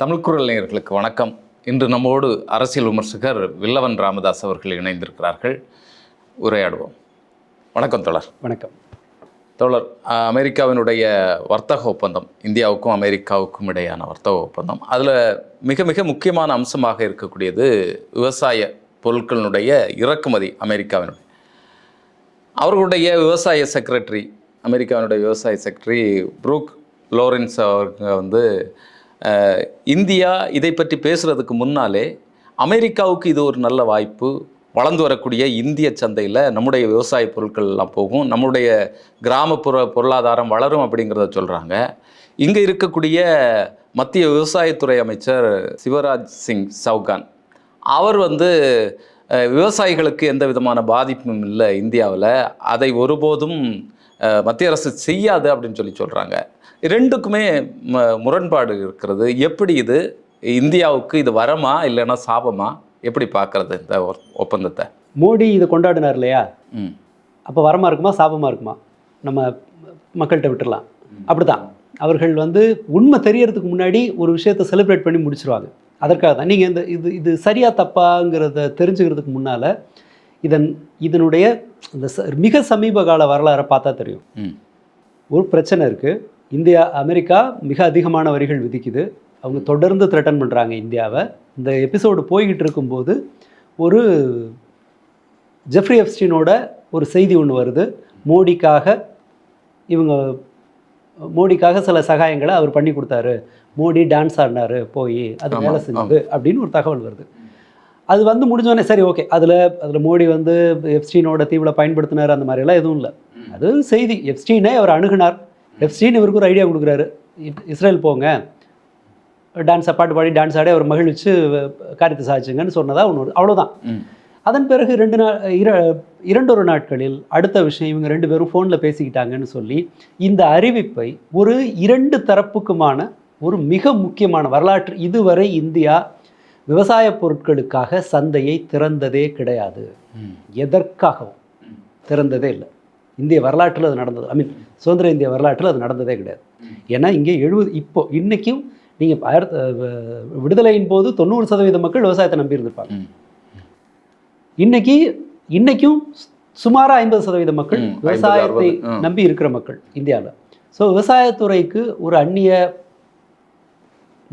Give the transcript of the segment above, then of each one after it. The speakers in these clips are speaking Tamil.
தமிழ் குரல் நேயர்களுக்கு வணக்கம். இன்று நம்மோடு அரசியல் விமர்சகர் வில்லவன் ராமதாஸ் அவர்கள் இணைந்திருக்கிறார்கள். உரையாடுவோம். வணக்கம் தோழர். வணக்கம். தோழர் அமெரிக்காவினுடைய வர்த்தக ஒப்பந்தம் இந்தியாவுக்கும் அமெரிக்காவுக்கும் இடையான வர்த்தக ஒப்பந்தம் அதில் மிக மிக முக்கியமான அம்சமாக இருக்கக்கூடியது விவசாய பொருட்களினுடைய இறக்குமதி அமெரிக்காவினுடைய. அவர்களுடைய விவசாய செக்ரட்டரி அமெரிக்காவினுடைய விவசாய செக்ரட்டரி ப்ரூக் லோரன்ஸ் அவங்க வந்து இந்தியா இதை பற்றி பேசுகிறதுக்கு முன்னாலே அமெரிக்காவுக்கு இது ஒரு நல்ல வாய்ப்பு. வளர்ந்து வரக்கூடிய இந்திய சந்தையில் நம்முடைய விவசாய பொருட்கள்லாம் போகும். நம்முடைய கிராமப்புற பொருளாதாரம் வளரும் அப்படிங்கிறத சொல்கிறாங்க இங்கே இருக்கக்கூடிய மத்திய விவசாயத்துறை அமைச்சர் சிவராஜ் சிங் சவுகான் அவர் வந்து விவசாயிகளுக்கு எந்த விதமான பாதிப்பும் இல்லை இந்தியாவில். அதை ஒருபோதும் மத்திய அரசு செய்யாது அப்படின்னு சொல்லி சொல்கிறாங்க ரெண்டுக்குமே ம முரண்பாடு இருக்கிறது. எப்படி இது? இந்தியாவுக்கு இது வரமா இல்லைன்னா சாபமா? எப்படி பார்க்கறது இந்த ஒப்பந்தத்தை? மோடி இதை கொண்டாடினார் இல்லையா? ம். அப்போ வரமா இருக்குமா சாபமாக இருக்குமா? நம்ம மக்கள்கிட்ட விட்டுறலாம் அப்படிதான். அவர்கள் வந்து உண்மை தெரியறதுக்கு முன்னாடி ஒரு விஷயத்தை செலிப்ரேட் பண்ணி முடிச்சிருவாங்க. அதற்காக தான். நீங்கள் இந்த இது இது சரியா தப்பாங்கிறத தெரிஞ்சுக்கிறதுக்கு முன்னால் இதன் இதனுடைய இந்த மிக சமீப கால வரலாறை பார்த்தா தெரியும். ஒரு பிரச்சனை இருக்குது இந்தியா அமெரிக்கா மிக அதிகமான வரிகள் விதிக்குது. அவங்க தொடர்ந்து த்ரெட்டன் பண்ணுறாங்க இந்தியாவை. இந்த எபிசோடு போய்கிட்டு இருக்கும்போது ஒரு ஜெஃப்ரி எப்ஸ்டீனோட ஒரு செய்தி ஒன்று வருது. மோடிக்காக இவங்க மோடிக்காக சில சகாயங்களை அவர் பண்ணி கொடுத்தாரு. மோடி டான்ஸ் ஆடினாரு போய் அது வேலை செஞ்சது அப்படின்னு ஒரு தகவல் வருது. அது வந்து முடிஞ்சோடனே சரி ஓகே அதில் அதில் மோடி வந்து எப்ஸ்டீனோட தீவில் பயன்படுத்தினார் அந்த மாதிரியெல்லாம் எதுவும் இல்லை. அது செய்தி. எப்ஸ்டீனை அவர் அணுகுனார். எப்ஸ்டீன் இவருக்கு ஒரு ஐடியா கொடுக்குறாரு. இஸ்ரேல் போங்க. டான்ஸ் பாட்டு பாடி டான்ஸ் ஆடி அவர் மகிழ்ச்சி காரியத்தை சாதிச்சுங்கன்னு சொன்னதா ஒன்று அவ்வளோதான் அதன் பிறகு ரெண்டு நாள் இர இரண்டொரு நாட்களில் அடுத்த விஷயம் இவங்க ரெண்டு பேரும் ஃபோனில் பேசிக்கிட்டாங்கன்னு சொல்லி இந்த அறிவிப்பை ஒரு இரண்டு தரப்புக்குமான ஒரு மிக முக்கியமான வரலாற்று இதுவரை இந்தியா விவசாய பொருட்களுக்காக சந்தையை திறந்ததே கிடையாது. எதற்காகவும் திறந்ததே இல்லை. இந்திய வரலாற்றில் அது நடந்தது. ஐ மீன் சுதந்திர இந்திய வரலாற்றில் அது நடந்ததே கிடையாது. ஏன்னா இங்கே எழுபது இப்போ இன்னைக்கும் நீங்கள் ஆயிரத்தி விடுதலையின் போது தொண்ணூறு சதவீத மக்கள் விவசாயத்தை நம்பி இருந்திருப்பாங்க. ம். இன்னைக்கு இன்னைக்கும் சுமாராக ஐம்பது சதவீத மக்கள் ம், 50, விவசாயத்தை 60, ஆ. நம்பி இருக்கிற மக்கள் இந்தியாவில். ஸோ விவசாயத்துறைக்கு ஒரு அந்நிய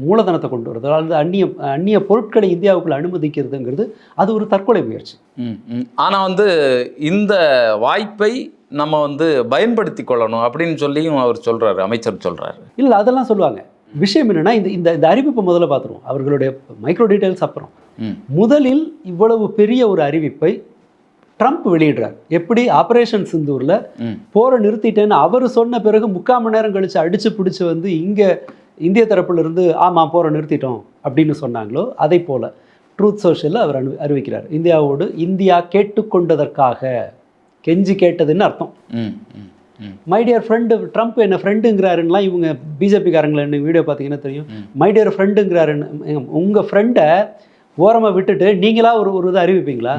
மூலதனத்தை கொண்டு வரது. அல்லது அந்நிய அந்நிய பொருட்களை இந்தியாவுக்குள்ள அனுமதிக்கிறதுங்கிறது அது ஒரு தற்கொலை முயற்சி. ம், ம். ஆனா வந்து இந்த வாய்ப்பை நம்ம வந்து பயன்படுத்தி கொள்ளணும் அப்படின்னு சொல்லியும் அவர் சொல்றாரு அமைச்சர் சொல்றாரு. இல்லை அதெல்லாம் சொல்லுவாங்க. விஷயம் என்னன்னா இந்த இந்த இந்த அறிவிப்பை முதல்ல பார்த்துருவோம். அவர்களுடைய மைக்ரோ டீடைல்ஸ் அப்புறம். முதலில் இவ்வளவு பெரிய ஒரு அறிவிப்பை ட்ரம்ப் வெளியிடுறார். எப்படி ஆபரேஷன் சிந்தூரில் போரை நிறுத்திட்டேன்னு அவர் சொன்ன பிறகு முக்கால் மணி நேரம் கழிச்சு அடிச்சு பிடிச்சி வந்து இங்கே இந்திய தரப்புல இருந்து ஆமாம் போரை நிறுத்திட்டோம் அப்படின்னு சொன்னாங்களோ அதே போல ட்ரூத் சோஷியலில் அவர் அனு அறிவிக்கிறார். இந்தியாவோடு இந்தியா கேட்டுக்கொண்டதற்காக கெஞ்சி கேட்டதுன்னு அர்த்தம். ம் டியர் ஃப்ரெண்டு ட்ரம்ப் என்ன ஃப்ரெண்டுங்கிறாருலாம் இவங்க பிஜேபிக்காரங்களை என்ன வீடியோ பார்த்தீங்கன்னா தெரியும்? ம். டியர் ஃப்ரெண்டுங்கிறாருன்னு உங்கள் ஃப்ரெண்டை ஓரமாக விட்டுட்டு நீங்களா ஒரு ஒரு இதை அறிவிப்பீங்களா.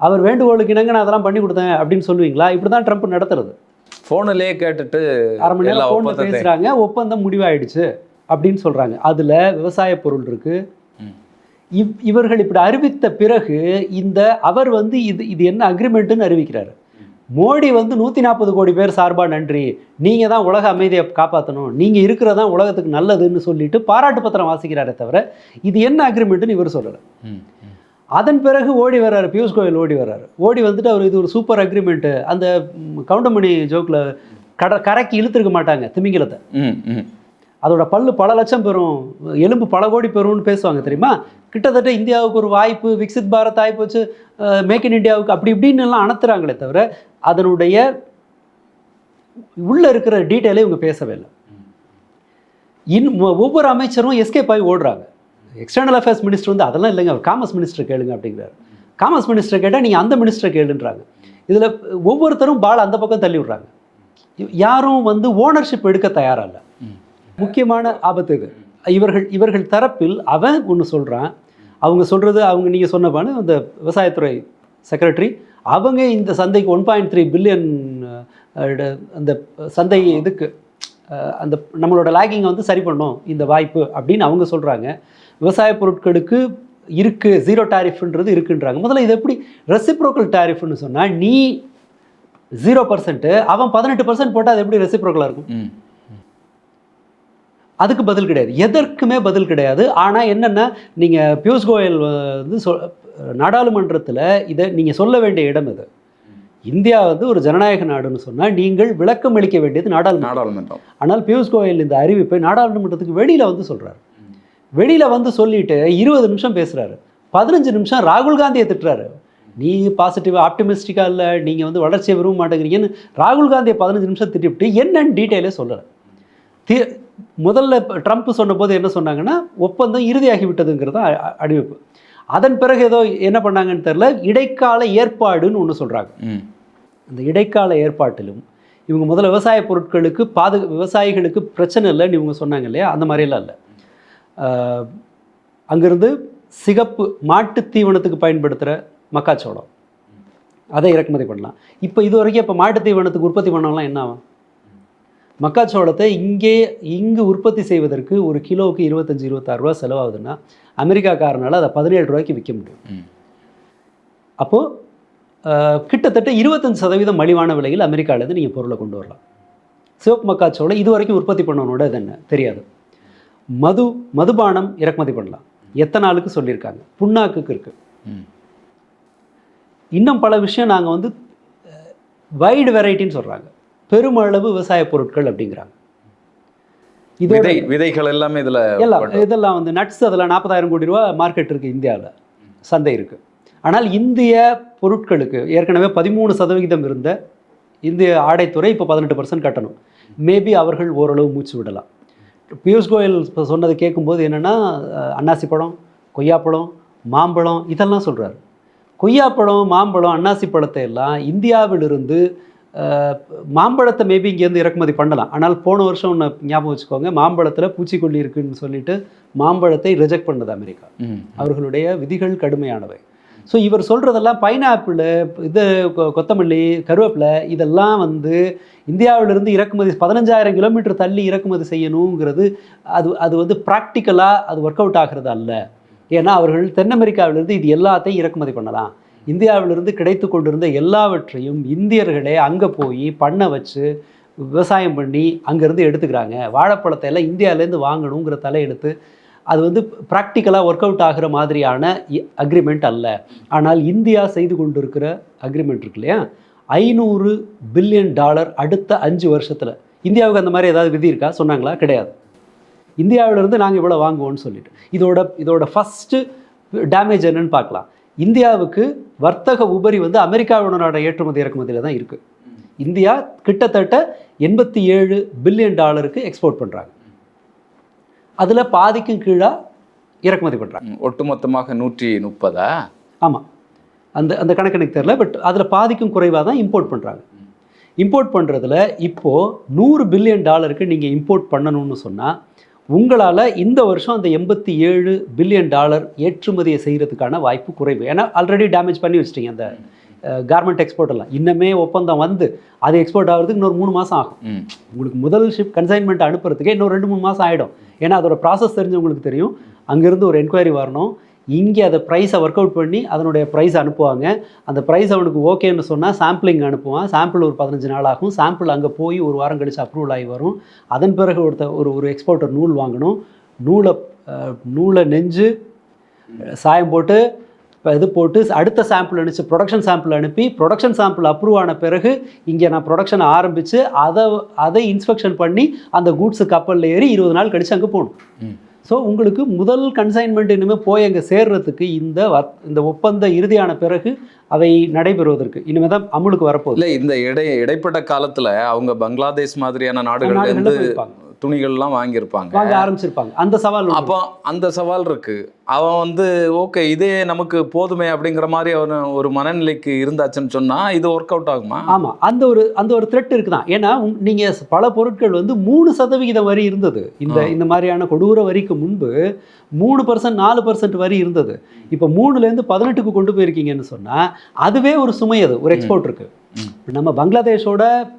அவர் வேண்டுகோளுக்கு இணங்க நான் அதெல்லாம் பண்ணி கொடுத்தேன் அப்படின்னு சொல்லுவீங்களா? இப்படி தான் ட்ரம்ப் நடத்துறது. போனிலே கேட்டுட்டு அரை மணி நேரம் ஃபோனில் பேசுகிறாங்க ஒப்பந்தம் முடிவாயிடுச்சு அப்படின்னு சொல்கிறாங்க அதில் விவசாய பொருள் இருக்குது. இவ் இவர்கள் இப்படி அறிவித்த பிறகு இந்த அவர் வந்து இது இது என்ன அக்ரிமெண்ட்டுன்னு அறிவிக்கிறாரு. மோடி வந்து நூற்றி நாற்பது கோடி பேர் சார்பாக நன்றி. நீங்கள் தான் உலக அமைதியை காப்பாற்றணும் நீங்கள் இருக்கிறதான் உலகத்துக்கு நல்லதுன்னு சொல்லிட்டு பாராட்டு பத்திரம் வாசிக்கிறாரே தவிர இது என்ன அக்ரிமெண்ட்டுன்னு இவர் சொல்லலை. அதன் பிறகு ஓடி வர்றாரு பியூஷ் கோயல் ஓடி வர்றாரு. ஓடி வந்துட்டு அவர் இது ஒரு சூப்பர் அக்ரிமெண்ட்டு அந்த கவுண்டமணி ஜோக்கில் கட கரைக்கு இழுத்துருக்க மாட்டாங்க திமிங்கலத்தை. ம், ம். அதோட பல்லு பல லட்சம் பெறும் எலும்பு பல கோடி பெறும்னு பேசுவாங்க தெரியுமா? கிட்டத்தட்ட இந்தியாவுக்கு ஒரு வாய்ப்பு விக்சித் பாரத் ஆகிப்போச்சு மேக் இன் இந்தியாவுக்கு அப்படி இப்படின்னு எல்லாம் அணத்துறாங்களே தவிர அதனுடைய உள்ள இருக்கிற டீட்டெயிலே இவங்க பேசவே இல்லை. இன் ஒவ்வொரு அமைச்சரும் எஸ்கேப் ஆகி ஓடுறாங்க. எக்ஸ்டர்னல் அஃபேர்ஸ் மினிஸ்டர் வந்து அதெல்லாம் இல்லைங்க. அவர் காமர்ஸ் மினிஸ்டர் கேளுங்க அப்படிங்கிறார். காமர்ஸ் மினிஸ்டர் கேட்டால் நீங்கள் அந்த மினிஸ்டர் கேளுன்றாங்க. இதில் ஒவ்வொருத்தரும் பால் அந்த பக்கம் தள்ளி விடுறாங்க. யாரும் வந்து ஓனர்ஷிப் எடுக்க தயாராக இல்லை முக்கியமான ஆபத்து இது. இவர்கள் இவர்கள் தரப்பில் அவன் ஒன்று சொல்கிறான் அவங்க சொல்கிறது அவங்க நீங்கள் சொன்னபானு அந்த விவசாயத்துறை செக்ரட்டரி அவங்க இந்த சந்தைக்கு ஒன் பாயிண்ட் த்ரீ பில்லியன் அந்த சந்தை இதுக்கு அந்த நம்மளோட லாகிங்கை வந்து சரி பண்ணும் இந்த வாய்ப்பு அப்படின்னு அவங்க சொல்கிறாங்க விவசாய பொருட்களுக்கு இருக்குது ஜீரோ டாரிஃப்ன்றது இருக்குன்றாங்க. முதல்ல இது எப்படி ரெசிப்ரோக்கல் டாரிஃப்னு சொன்னால் நீ ஜீரோ பர்சன்ட் அவன் பதினெட்டு பர்சன்ட் போட்டால் அது எப்படி ரெசிப்ரோக்கலாக இருக்கும்? அதுக்கு பதில் கிடையாது. எதற்குமே பதில் கிடையாது. ஆனால் என்னென்னா நீங்கள் பியூஷ் கோயல் வந்து சொ நாடாளுமன்றத்தில் இதை நீங்கள் சொல்ல வேண்டிய இடம் இது இந்தியா வந்து ஒரு ஜனநாயக நாடுன்னு சொன்னால் நீங்கள் விளக்கம் அளிக்க வேண்டியது நாடாளுமன்றம். நாடாளுமன்றம். ஆனால் பியூஷ் கோயல் இந்த அறிவிப்பை நாடாளுமன்றத்துக்கு வெளியில் வந்து சொல்கிறாரு வெளியில் வந்து சொல்லிட்டு இருபது நிமிஷம் பேசுகிறாரு பதினஞ்சு நிமிஷம் ராகுல் காந்தியை திட்டுறாரு. நீ பாசிட்டிவாக ஆப்டிமிஸ்டிக்காக இல்லை நீங்கள் வந்து வளர்ச்சியை விரும்ப மாட்டேங்கிறீங்கன்னு ராகுல் காந்தியை பதினஞ்சு நிமிஷம் திட்டிவிட்டு என்னன்னு டீட்டெயிலே சொல்லலை. தி முதல்ல ட்ரம்ப் சொன்னபோது என்ன சொன்னாங்கன்னா ஒப்பந்தம் இறுதியாகி விட்டதுங்கிறது தான் அ- அறிவிப்பு. அதன் பிறகு ஏதோ என்ன பண்ணாங்கன்னு தெரில இடைக்கால ஏற்பாடுன்னு ஒன்று சொல்கிறாங்க அந்த இடைக்கால ஏற்பாட்டிலும் இவங்க முதல்ல விவசாய பொருட்களுக்கு பாது விவசாயிகளுக்கு பிரச்சனை இல்லைன்னு இவங்க சொன்னாங்க இல்லையா? அந்த மாதிரியெல்லாம் இல்லை. அங்கிருந்து சிகப்பு மாட்டுத் தீவனத்துக்கு பயன்படுத்துகிற மக்காச்சோளம். அதை இறக்குமதி பண்ணலாம். இப்போ இது வரைக்கும் இப்போ மாட்டுத் தீவனத்துக்கு உற்பத்தி பண்ணலாம் என்ன ஆகும்? மக்காச்சோளத்தை இங்கே இங்கு உற்பத்தி செய்வதற்கு ஒரு கிலோவுக்கு இருபத்தஞ்சி இருபத்தாறு ரூபா செலவாகுதுன்னா அமெரிக்காக்காரனால அதை பதினேழு ரூபாய்க்கு விற்க முடியும். அப்போது கிட்டத்தட்ட இருபத்தஞ்சு சதவீதம் மலிவான விலையில் அமெரிக்காவிலேருந்து நீங்கள் பொருளை கொண்டு வரலாம். சிவப்பு மக்காச்சோளம் இது வரைக்கும் உற்பத்தி பண்ணவனோட இது என்ன? தெரியாது. மது மதுபானம் இறக்குமதி பண்ணலாம். எத்தனாலுக்கு சொல்லியிருக்காங்க? புண்ணாக்குக்கு இருக்குது ம். இன்னும் பல விஷயம் நாங்கள் வந்து வைடு வெரைட்டின்னு சொல்கிறாங்க பெருமளவு விவசாய பொருட்கள் அப்படிங்கிறாங்க. இதோட விதை விதைகள் எல்லாமே இதுல எல்லாம் இதெல்லாம் வந்து நட்ஸ் அதெல்லாம் நாற்பதாயிரம் கோடி ரூபா மார்க்கெட் இருக்குது இந்தியாவில் சந்தை இருக்குது ஆனால் இந்திய பொருட்களுக்கு ஏற்கனவே பதிமூணு சதவிகிதம் இருந்த இந்திய ஆடைத்துறை இப்போ பதினெட்டு பர்சன்ட் கட்டணும். மேபி அவர்கள் ஓரளவு மூச்சு விடலாம். பியூஷ் கோயல் இப்போ சொன்னதை கேட்கும்போது என்னென்னா அன்னாசி பழம் கொய்யாப்பழம் மாம்பழம் இதெல்லாம் சொல்கிறாரு கொய்யாப்பழம் மாம்பழம் அன்னாசி பழத்தை எல்லாம் இந்தியாவிலிருந்து மாம்பழத்தை மேபி இங்கேருந்து இறக்குமதி பண்ணலாம். ஆனால் போன வருஷம் ஒன்று ஞாபகம் வச்சுக்கோங்க மாம்பழத்தில் பூச்சிக்கொல்லி இருக்குன்னு சொல்லிட்டு மாம்பழத்தை ரிஜெக்ட் பண்ணது அமெரிக்கா. அவர்களுடைய விதிகள் கடுமையானவை. ஸோ இவர் சொல்கிறதெல்லாம் பைனாப்பிள் இது கொ- கொத்தமல்லி கருவேப்பிலை இதெல்லாம் வந்து இந்தியாவிலிருந்து இறக்குமதி பதினஞ்சாயிரம் கிலோமீட்டர் தள்ளி இறக்குமதி செய்யணுங்கிறது அது அது வந்து ப்ராக்டிக்கலாக அது ஒர்க் அவுட் ஆகிறது அல்ல. ஏன்னா அவர்கள் தென் அமெரிக்காவிலிருந்து இது எல்லாத்தையும் இறக்குமதி பண்ணலாம். இந்தியாவிலிருந்து கிடைத்து கொண்டிருந்த எல்லாவற்றையும் இந்தியர்களே அங்கே போய் பண்ண வச்சு விவசாயம் பண்ணி அங்கேருந்து எடுத்துக்கிறாங்க. வாழைப்பழத்தை எல்லாம் இந்தியாவிலேருந்து வாங்கணுங்கிற தலையெடுத்து அது வந்து ப்ராக்டிக்கலாக ஒர்க் அவுட் ஆகிற மாதிரியான அக்ரிமெண்ட் அல்ல. ஆனால் இந்தியா செய்து கொண்டிருக்கிற அக்ரிமெண்ட் இருக்கு இல்லையா? ஐநூறு பில்லியன் டாலர் அடுத்த அஞ்சு வருஷத்தில். இந்தியாவுக்கு அந்த மாதிரி ஏதாவது விதி இருக்கா? சொன்னாங்களா? கிடையாது. இந்தியாவிலேருந்து நாங்கள் இவ்வளோ வாங்குவோம்னு சொல்லிட்டு. இதோட இதோட ஃபஸ்ட்டு டேமேஜ் என்னன்னு பார்க்கலாம். இந்தியாவுக்கு வர்த்தக உபரி வந்து அமெரிக்காவுடனோட ஏற்றுமதி இறக்குமதியில் தான் இருக்குது இந்தியா கிட்டத்தட்ட எண்பத்தி ஏழு பில்லியன் டாலருக்கு எக்ஸ்போர்ட் பண்ணுறாங்க அதில் பாதிக்கும் கீழாக இறக்குமதி பண்ணுறாங்க. ஒட்டுமொத்தமாக நூற்றி முப்பதா? ஆமாம் அந்த அந்த கணக்கு எனக்கு தெரில பட் அதில் பாதிக்கும் குறைவாக தான் இம்போர்ட் பண்ணுறாங்க இம்போர்ட் பண்ணுறதுல இப்போது நூறு பில்லியன் டாலருக்கு நீங்கள் இம்போர்ட் பண்ணணும்னு சொன்னால் உங்களால் இந்த வருஷம் அந்த எண்பத்தி ஏழு பில்லியன் டாலர் ஏற்றுமதியை செய்கிறதுக்கான வாய்ப்பு குறைவு. ஏன்னா ஆல்ரெடி டேமேஜ் பண்ணி வச்சிட்டீங்க அந்த கார்மெண்ட் எக்ஸ்போர்ட் எல்லாம் இன்னமே ஒப்பந்தம் வந்து அது எக்ஸ்போர்ட் ஆகிறதுக்கு இன்னொரு மூணு மாதம் ஆகும். உங்களுக்கு முதல் ஷிப் கன்சைன்மெண்ட் அனுப்புறதுக்கே இன்னும் ரெண்டு மூணு மாதம் ஆகிடும் ஏன்னா அதோட ப்ராசஸ் தெரிஞ்சவங்களுக்கு தெரியும். அங்கேருந்து ஒரு என்கொயரி வரணும். இங்கே அதை ப்ரைஸை ஒர்க் அவுட் பண்ணி அதனுடைய ப்ரைஸ் அனுப்புவாங்க. அந்த ப்ரைஸ் அவனுக்கு ஓகேன்னு சொன்னால் சாம்பிளிங் அனுப்புவான். சாம்பிள் ஒரு பதினஞ்சு நாள் ஆகும். சாம்பிள் அங்கே போய் ஒரு வாரம் கழிச்சு அப்ரூவல் ஆகி வரும். அதன் பிறகு ஒருத்த ஒரு ஒரு எக்ஸ்போர்ட்டர் நூல் வாங்கணும். நூலை நூலை நெஞ்சு சாயம் போட்டு இது போட்டு அடுத்த சாம்பிள் அனுப்பிச்சு ப்ரொடக்ஷன் சாம்பிள் அனுப்பி ப்ரொடக்ஷன் சாம்பிள் அப்ரூவ் ஆன பிறகு இங்கே நான் ப்ரொடக்ஷனை ஆரம்பித்து அதை அதை இன்ஸ்பெக்ஷன் பண்ணி அந்த கூட்ஸு கப்பலில் ஏறி இருபது நாள் கழிச்சு அங்கே போகணும். ஸோ உங்களுக்கு முதல் கன்சைன்மெண்ட் இனிமேல் போய் அங்கே சேர்றதுக்கு இந்த இந்த ஒப்பந்த இறுதியான பிறகு அவை நடைபெறுவதற்கு. இனிமேல் தான் அமுலுக்கு வரப்போகுது. இல்ல இந்த இடை இடைப்பட்ட காலத்துல அவங்க பங்களாதேஷ் மாதிரியான நாடுகள்ல நாடுகள்ல இருந்து போயிருப்பாங்க. துணிகள்லாம் வாங்கியிருப்பாங்க. வாங்க ஆரம்பிச்சிருப்பாங்க. அந்த சவால். அப்போ அந்த சவால் இருக்கு. அவன் வந்து ஓகே இதே நமக்கு போதுமே அப்படிங்கிற மாதிரி அவன் ஒரு மனநிலைக்கு இருந்தாச்சுன்னு சொன்னா இது ஒர்க் அவுட் ஆகுமா? ஆமாம் அந்த ஒரு அந்த ஒரு த்ரெட் இருக்குதான். ஏன்னா உங்- நீங்க பல பொருட்கள் வந்து மூணு சதவிகிதம் வரி இருந்தது. இந்த. இந்த மாதிரியான கொடூர வரிக்கு முன்பு மூணு பர்சன்ட் நாலு பர்சன்ட் வரி இருந்தது. இப்போ மூணுலேருந்து பதினெட்டுக்கு கொண்டு போயிருக்கீங்கன்னு சொன்னா அதுவே ஒரு சுமை அது ஒரு எக்ஸ்போர்ட் இருக்கு. ம். நம்ம பங்களாதேஷோட